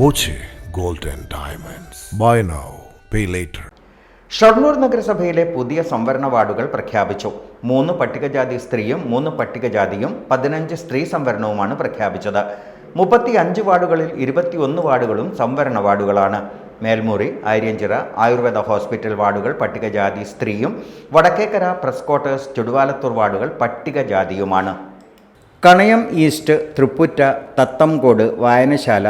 Boche gold and diamonds. Buy now pay later Shoranur നഗരസഭയിലെ പുതിയ സംവരണ വാർഡുകൾ പ്രഖ്യാപിച്ചു. മൂന്ന് പട്ടികജാതി സ്ത്രീയും മൂന്ന് പട്ടികജാതിയും പതിനഞ്ച് സ്ത്രീ സംവരണവുമാണ് പ്രഖ്യാപിച്ചത്. മുപ്പത്തി അഞ്ച് വാർഡുകളിൽ ഇരുപത്തിയൊന്ന് വാർഡുകളും സംവരണ വാർഡുകളാണ്. മേൽമുറി ആര്യഞ്ചിറ ആയുർവേദ ഹോസ്പിറ്റൽ വാർഡുകൾ പട്ടികജാതി സ്ത്രീയും വടക്കേക്കര പ്രസ് ക്വാർട്ടേഴ്സ് ചുടുവാലത്തൂർ വാർഡുകൾ പട്ടികജാതിയുമാണ്. കണയം ഈസ്റ്റ് തൃപ്പുറ്റ തത്തംകോട് വായനശാല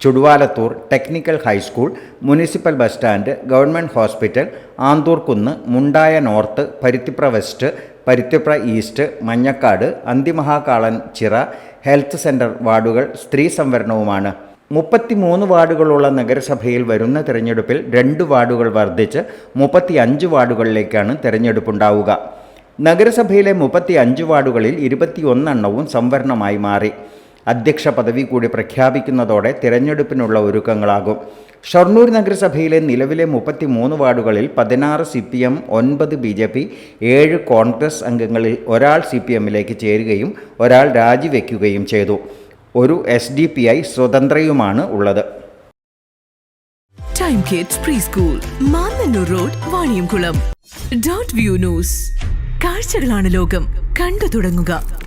Chuduvalathur technical high school municipal bus stand government hospital Anthoorkunnu Mundaya north Paruthipra west Paruthipra east Manjakkad Anthimahakalan ചിറ ഹെൽത്ത് സെന്റർ വാർഡുകൾ സ്ത്രീ സംവരണവുമാണ്. മുപ്പത്തിമൂന്ന് വാർഡുകളുള്ള നഗരസഭയിൽ വരുന്ന തിരഞ്ഞെടുപ്പിൽ രണ്ട് വാർഡുകൾ വർദ്ധിച്ച് മുപ്പത്തി അഞ്ച് വാർഡുകളിലേക്കാണ് തിരഞ്ഞെടുപ്പുണ്ടാവുക. നഗരസഭയിലെ മുപ്പത്തി അഞ്ച് വാർഡുകളിൽ ഇരുപത്തിയൊന്നെണ്ണവും സംവരണമായി മാറി. അധ്യക്ഷ പദവി കൂടി പ്രഖ്യാപിക്കുന്നതോടെ തിരഞ്ഞെടുപ്പിനുള്ള ഒരുക്കങ്ങളാകും. ഷൊർണൂർ നഗരസഭയിലെ നിലവിലെ മുപ്പത്തി മൂന്ന് വാർഡുകളിൽ പതിനാറ് സി പി എം ഒൻപത് ബി ജെ പി ഏഴ് കോൺഗ്രസ് അംഗങ്ങളിൽ ഒരാൾ സി പി എമ്മിലേക്ക് ചേരുകയും ഒരാൾ രാജിവെക്കുകയും ചെയ്തു. ഒരു എസ് ഡി പി ഐ സ്വതന്ത്രയുമാണ് ഉള്ളത്. Time kids preschool road view news കാഴ്ചകളാണ് ലോകം. കണ്ടു തുടങ്ങുക.